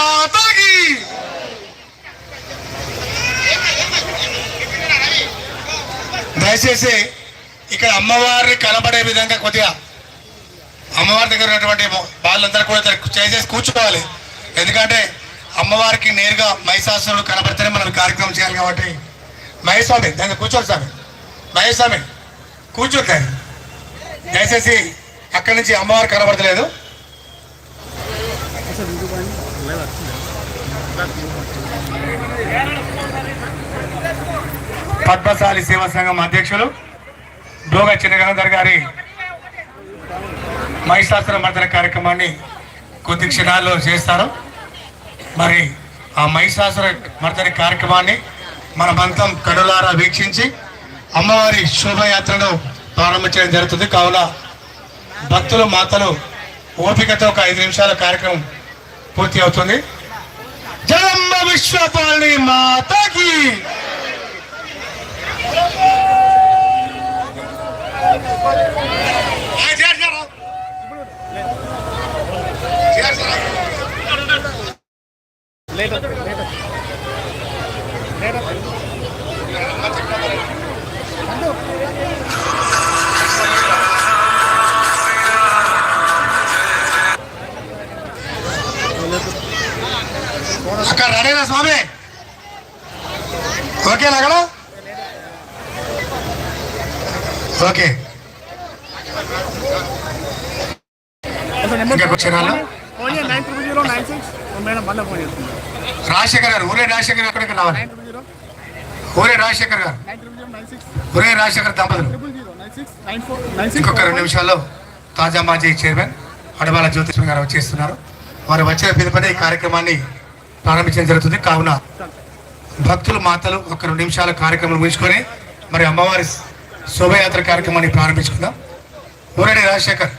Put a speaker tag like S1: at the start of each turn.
S1: మాతకి. దయచేసి ఇక్కడ అమ్మవారిని కనబడే విధంగా కొద్దిగా అమ్మవారి దగ్గర ఉన్నటువంటి వాళ్ళందరూ కూడా చేసేసి కూర్చోవాలి. ఎందుకంటే అమ్మవారికి నేరుగా మహిషాసురుడు కనబడితేనే మనం కార్యక్రమం చేయాలి కాబట్టి. మహేశ్వామి దాన్ని కూర్చోండి స్వామి. మహేశ్వామి కూర్చోండి. దయచేసి అక్కడి నుంచి అమ్మవారు కనబడతలేదు పద్మశాలి సేవా సంఘం అధ్యక్షులు డోగా చిన్నగంధర్ గారి మహిళాసుర మర్దన కార్యక్రమాన్ని కొద్ది క్షణాల్లో చేస్తారు. మరి ఆ మహిషాసుర మర్దన కార్యక్రమాన్ని మన బంతం కనులారా వీక్షించి అమ్మవారి శోభయాత్రను ప్రారంభించడం జరుగుతుంది. కావున భక్తులు మాతలు ఓపికతో ఒక ఐదు నిమిషాల కార్యక్రమం పూర్తి అవుతుంది జగమ్మ విశ్వపాలిని మాతకి అక్కడ రెడీనా స్వామి. ఓకేనా అక్కడ ఓకే. రాజశేఖర్ గారు ఊరే రాజశేఖర్ ఎక్కడికి రావాలి? ఊరే రాజశేఖర్ గారు. ఊరే రాజశేఖర్ దంపతులు. ఇంకొక రెండు నిమిషాల్లో తాజా మాజీ చైర్మన్ అడవాల జ్యోతిష్మ గారు వచ్చేస్తున్నారు. వారు వచ్చిన పిలుపనే ఈ కార్యక్రమాన్ని ప్రారంభించడం జరుగుతుంది. కావున భక్తులు మాతలు ఒక రెండు నిమిషాల కార్యక్రమం ముగించుకొని మరి అమ్మవారి శోభయాత్ర కార్యక్రమాన్ని ప్రారంభించుకుందాం. ఊరడి రాజశేఖర్